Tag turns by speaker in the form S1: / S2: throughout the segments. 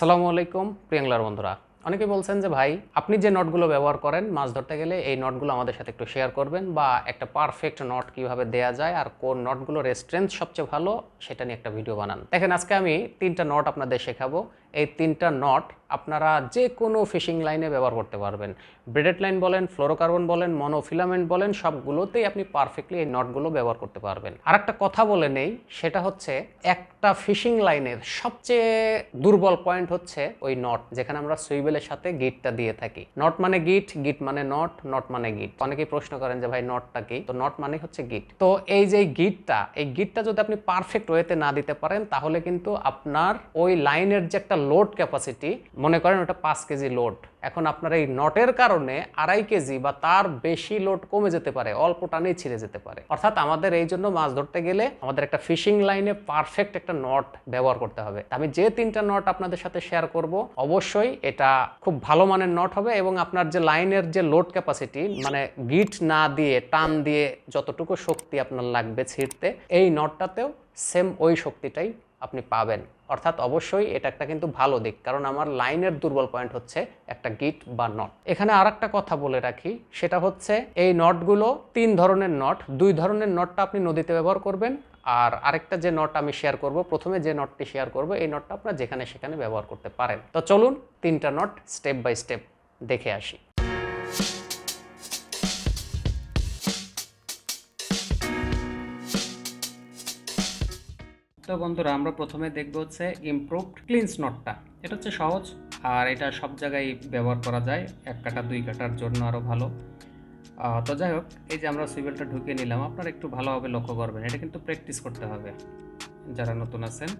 S1: আসসালামু আলাইকুম প্রিয়াংলার বন্ধুরা। অনেকে বলছেন যে, ভাই, আপনি যে নটগুলো ব্যবহার করেন, মাছ ধরতে গেলে এই নটগুলো আমাদের সাথে একটু শেয়ার করবেন বা একটা পারফেক্ট নট কীভাবে দেয়া যায় আর কোন নটগুলোর স্ট্রেংথ সবচেয়ে ভালো, সেটা নিয়ে একটা ভিডিও বানান। দেখেন, আজকে আমি তিনটা নট আপনাদের শেখাবো। এই তিনটা নট আপনারা যে কোনো ফিশিং লাইনে ব্যবহার করতে পারবেন। ব্রেডেড লাইন বলেন ফ্লোরোকার্বন বলেন মনোফিলামেন্ট বলেন, সবগুলোতেই আপনি পারফেক্টলি এই নটগুলো ব্যবহার করতে পারবেন। আর একটা কথা বলে নেই, সেটা হচ্ছে একটা ফিশিং লাইনের সবচেয়ে দুর্বল পয়েন্ট হচ্ছে ওই নট যেখানে আমরা সুইবেলের সাথে গিটটা দিয়ে থাকি। নট মানে গিট গিট মানে নট নট মানে গিট অনেকেই প্রশ্ন করেন যে, ভাই নটটা কি? তো নট মানে হচ্ছে গিট তো এই যে গিটটা এই গিটটা যদি আপনি পারফেক্ট ওয়েতে না দিতে পারেন, তাহলে কিন্তু আপনার ওই লাইনের যে একটা লোড ক্যাপাসিটি মনে করেন ওটা পাঁচ কেজি লোড এখন আপনার এই নটের কারণে আড়াই কেজি বা তার বেশি লোড কমে যেতে পারে, অল্প টানেই ছিঁড়ে যেতে পারে। অর্থাৎ আমাদের এই জন্য মাছ ধরতে গেলে আমাদের একটা ফিশিং লাইনে পারফেক্ট একটা নট ব্যবহার করতে হবে। আমি যে তিনটা নট আপনাদের সাথে শেয়ার করব, অবশ্যই এটা খুব ভালো মানের নট হবে এবং আপনার যে লাইনের যে লোড ক্যাপাসিটি মানে গিট না দিয়ে, টান দিয়ে যতটুকু শক্তি আপনার লাগবে ছিঁড়তে, এই নটটাতেও সেম ওই শক্তিটাই আপনি পাবেন। অর্থাৎ অবশ্যই এটা একটা কিন্তু ভালো দিক, কারণ আমার লাইনের দুর্বল পয়েন্ট হচ্ছে একটা গিট বা নট এখানে আর কথা বলে রাখি, সেটা হচ্ছে এই নটগুলো তিন ধরনের নট দুই ধরনের নটটা আপনি নদীতে ব্যবহার করবেন, আর আরেকটা যে নট আমি শেয়ার করব, প্রথমে যে নটটি শেয়ার করব, এই নটটা আপনার যেখানে সেখানে ব্যবহার করতে পারেন। তো চলুন তিনটা নট স্টেপ বাই স্টেপ দেখে আসি। তো বন্ধুরা, আমরা প্রথমে দেখব হচ্ছে ইমপ্রুভড ক্লিনস নটটা এটা হচ্ছে সহজ, আর এটা সব জায়গায় ব্যবহার করা যায়। এক কাটা, দুই কাটার জন্য আরও ভালো। তো যাই হোক, এই যে আমরা সুইবেলটা ঢুকিয়ে নিলাম, আপনারা একটু ভালোভাবে লক্ষ্য করবেন। এটা কিন্তু প্র্যাকটিস করতে হবে, যারা নতুন আছেন।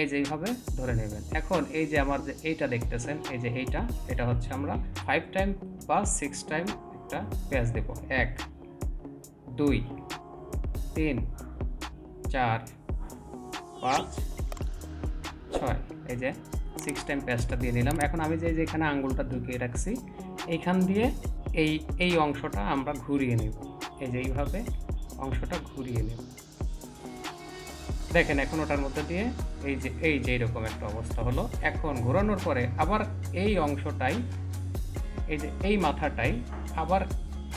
S1: এই যে এইভাবে ধরে নেবেন। এখন এই যে আমার যে এইটা দেখতেছেন, এই যে এইটা, এটা হচ্ছে আমরা ফাইভ টাইম বা সিক্স টাইম একটা পেঁয়াজ দেব। এক, দুই, তিন, চার পাঁচ ছয়। এই যে সিক্স টাইম প্যাচটা দিয়ে নিলাম এখন আমি যে যেখানে আঙ্গুলটা ঢুকিয়ে রাখছি, এইখান দিয়ে এই এই অংশটা আমরা ঘুরিয়ে নেব। এই যে এইভাবে অংশটা ঘুরিয়ে নেব। দেখেন, এখন ওটার মধ্যে দিয়ে এই যে এই যে এরকম একটা অবস্থা হলো। এখন ঘোরানোর পরে আবার এই অংশটাই, এই যে এই মাথাটাই আবার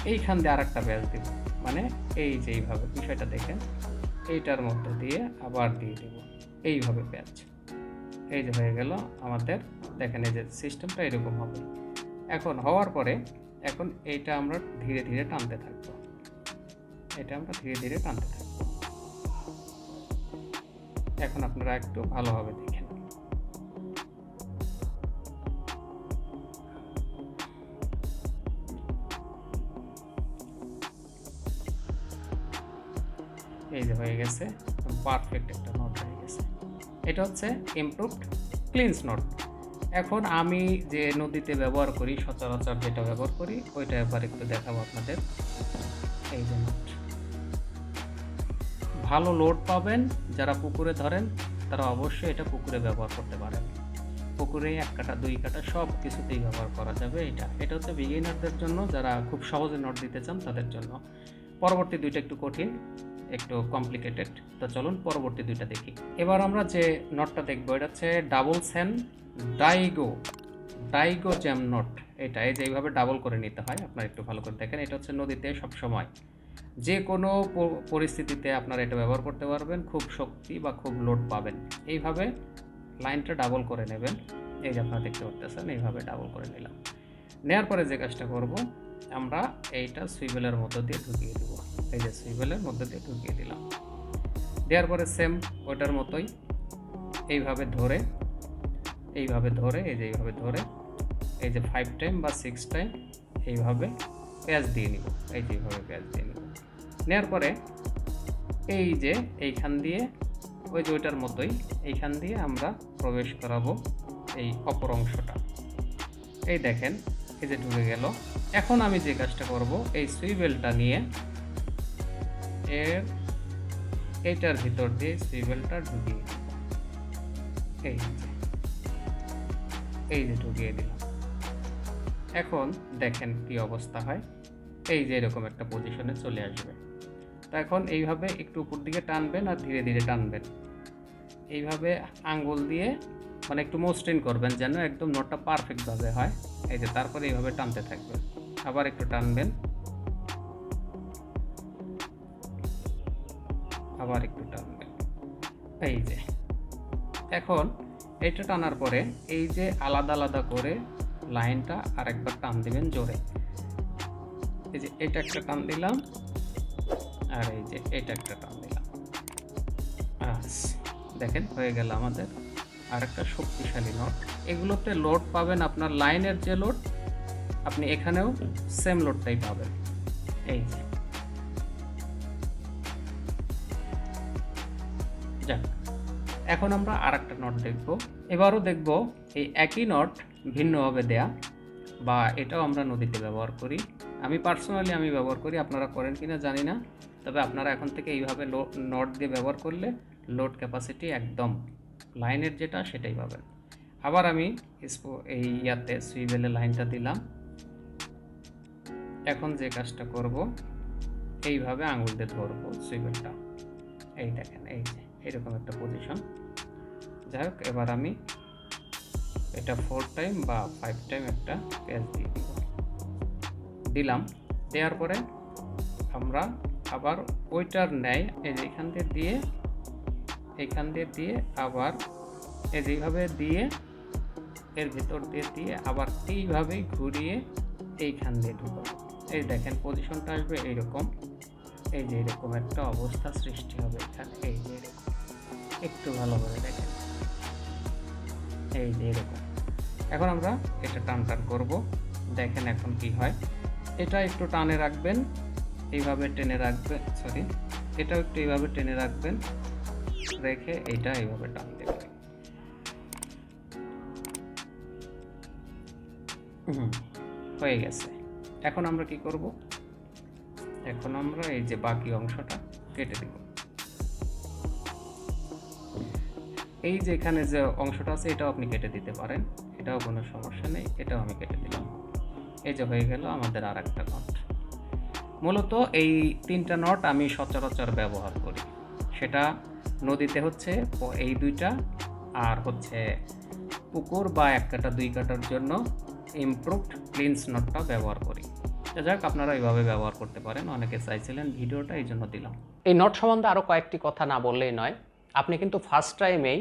S1: এইখান দিয়ে আর একটা ব্যাস দিব। মানে এই যে এইভাবে। বিষয়টা দেখেন। এইটার মধ্যে দিয়ে আবার দিয়ে দেব। এইভাবে প্যাচ এই যে হয়ে গেল আমাদের, দেখেন এই যে সিস্টেমটা এরকম হবে। এখন হওয়ার পরে, এখন এইটা আমরা ধীরে ধীরে টানতে থাকব। এটা আমরা ধীরে ধীরে টানতে থাকব। এখন আপনারা একটু ভালোভাবে দেখেন গেছে পারফেক্ট একটা নট হয়ে গেছে। এটা হচ্ছে ইমপ্রুভড ক্লিনস নট এখন আমি যে নদীতে ব্যবহার করি, সচরাচর যেটা ব্যবহার করি ওইটা এবার একটু দেখাবো আপনাদের। এই যে নট ভালো লোড পাবেন যারা পুকুরে ধরেন, তারা অবশ্যই এটা পুকুরে ব্যবহার করতে পারেন। পুকুরে এক কাটা, দুই কাটা সব কিছুতেই ব্যবহার করা যাবে এটা। এটা হচ্ছে বিগিনারদের জন্য, যারা খুব সহজে নোট দিতে চান তাদের জন্য। পরবর্তী দুইটা একটু কঠিন। একটু কমপ্লিকেটেড তো চলুন পরবর্তী দুইটা দেখি। এবার আমরা যে নটটা দেখব, এটা হচ্ছে double San Diego Diego jam knot এটা এই যে এইভাবে ডাবল করে নিতে হয়, আপনারা একটু ভালো করে দেখেন। এটা হচ্ছে নদীতে সব সময় যে কোনো পরিস্থিতিতে আপনারা এটা ব্যবহার করতে পারবেন, খুব শক্তি বা খুব লোড পাবেন। এইভাবে লাইনটা ডাবল করে নেবেন। এই যে আপনারা দেখতে পাচ্ছেন এইভাবে ডাবল করে নিলাম। নেওয়ার পরে যে কাজটা করব, আমরা এইটা সুইবেলের মধ্য দিয়ে ঢুকিয়ে দেবো। এই যে সুইবেলের মধ্যে দিয়ে ঢুকিয়ে দিলাম। দেওয়ার পরে সেম ওটার মতোই এইভাবে ধরে এইভাবে ধরে, এই যে এইভাবে ধরে, এই যে ফাইভ টাইম বা সিক্স টাইম এইভাবে পেঁয়াজ দিয়ে নিব, এই যে এইভাবে দিয়ে নিব। নেওয়ার পরে এই যে এইখান দিয়ে, ওই যে ওইটার মতোই এইখান দিয়ে আমরা প্রবেশ করাবো এই অপর অংশটা। এই দেখেন, এই যে ঢুকে গেল। এখন আমি যে কাজটা করব, এই সুইবেলটা নিয়ে এর এইটার ভিতর দিয়ে সুইবেলটা ঢুকিয়ে। এই এই যে ঢুকিয়ে দিলাম। এখন দেখেন কি অবস্থা হয়। এই যে এরকম একটা পজিশনে চলে আসবে। তো এখন এইভাবে একটু উপর দিকে টানবেন আর ধীরে ধীরে টানবেন। এইভাবে আঙ্গুল দিয়ে মানে একটু মসৃণ করবেন যেন একদম নটটা পারফেক্টভাবে হয়। এই যে তারপরে এইভাবে টানতে থাকবেন। আবার একটু টানবেন। আবার একটু টানবেন এই যে, এখন এটা টানার পরে এই যে আলাদা আলাদা করে লাইনটা আর একবার টান দিবেন জোরে। এই যে এটা একটা টান দিলাম, আর এই যে এটা একটা টান দিলাম। দেখেন হয়ে গেল আমাদের আর একটা শক্তিশালী নোট এগুলোতে লোড পাবেন আপনার লাইনের যে লোড আপনি এখানেও সেম লোডটাই পাবেন। এই যে যাক, এখন আমরা আর একটা নট দেখব। এবারও দেখব এই একই নট ভিন্নভাবে দেয়া, বা এটাও আমরা নদীতে ব্যবহার করি। আমি পার্সোনালি আমি ব্যবহার করি, আপনারা করেন কিনা জানি না, তবে আপনারা এখন থেকে এইভাবে নট দিয়ে ব্যবহার করলে লোড ক্যাপাসিটি একদম লাইনের যেটা সেটাই পাবেন। আবার আমি এই ইয়াতে সুইবেলে লাইনটা দিলাম। এখন যে কাজটা করব, এইভাবে আঙুল দিয়ে ধরবো সুইবেলটা এই দেখেন, এই যে। এরকম একটা পজিশন যাই হোক, এবার আমি এটা ফোর টাইম বা ফাইভ টাইম একটা পেঁয়াজ দিয়ে দিব। দিলাম, দেওয়ার পরে আমরা আবার ওইটার নেয় এই যে এখান দিয়ে দিয়ে, এখান দিয়ে দিয়ে আবার এই যেভাবে দিয়ে এর ভিতর দিয়ে দিয়ে আবার এইভাবেই ঘুরিয়ে এইখান দিয়ে ঢুকাবো। এই দেখেন পজিশনটা আসবে এইরকম। এই যে এরকম একটা অবস্থা সৃষ্টি হবে এখানে এই যে এরকম, একটু ভালো করে দেখেন। এই যে এরকম। এখন আমরা এটা টান টান করব, দেখেন এখন কি হয়। এটা একটু টানে রাখবেন, এইভাবে টেনে রাখবেন সরি এটাও একটু এইভাবে টেনে রাখবেন, রেখে এইটা এইভাবে টান দেবেন। হয়ে গেছে। এখন আমরা কি করব? এখন আমরা এই যে বাকি অংশটা কেটে দেব। এই যে এখানে যে অংশটা আছে, এটাও আপনি কেটে দিতে পারেন। এটাও কোনো সমস্যা নেই, এটাও আমি কেটে দিলাম। এই যে হয়ে গেল আমাদের আর একটা নট মূলত এই তিনটা নট আমি সচরাচর ব্যবহার করি। সেটা নদীতে হচ্ছে এই দুইটা আর হচ্ছে পুকুর বা এক কাটা, দুই কাটার জন্য ইমপ্রুভড ক্লিনস নটটা ব্যবহার করি। যাক, আপনারা এইভাবে ব্যবহার করতে পারেন। অনেকে চাইছিলেন ভিডিওটা, এই জন্য দিলাম। এই নট সম্বন্ধে আরও কয়েকটি কথা না বললেই নয়। আপনি কিন্তু ফার্স্ট টাইমেই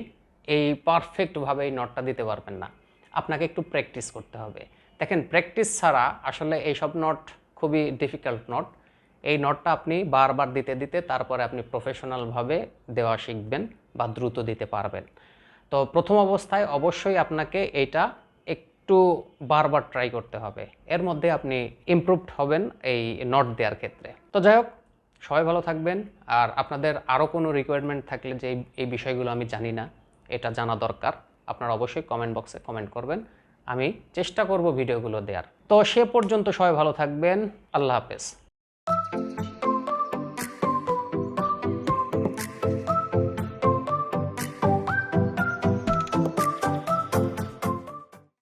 S1: এই পারফেক্টভাবে এই নটটা দিতে পারবেন না। আপনাকে একটু প্র্যাকটিস করতে হবে। দেখেন প্র্যাকটিস ছাড়া আসলে এইসব নট খুবই ডিফিকাল্ট নট এই নটটা আপনি বারবার দিতে দিতে তারপরে আপনি প্রফেশনালভাবে দেওয়া শিখবেন বা দ্রুত দিতে পারবেন। তো প্রথম অবস্থায় অবশ্যই আপনাকে এইটা একটু বারবার ট্রাই করতে হবে। এর মধ্যে আপনি ইমপ্রুভড হবেন এই নট দেওয়ার ক্ষেত্রে। তো যাই হোক, সবাই ভালো থাকবেন। আর আপনাদের আরও কোনো রিকোয়ারমেন্ট থাকলে যে এই- বিষয়গুলো আমি জানি না, এটা জানা দরকার। আপনারা অবশ্যই কমেন্ট বক্সে কমেন্ট করবেন। আমি চেষ্টা করব ভিডিওগুলো দেওয়ার তো সে পর্যন্ত সবাই ভালো থাকবেন। আল্লাহ হাফেজ।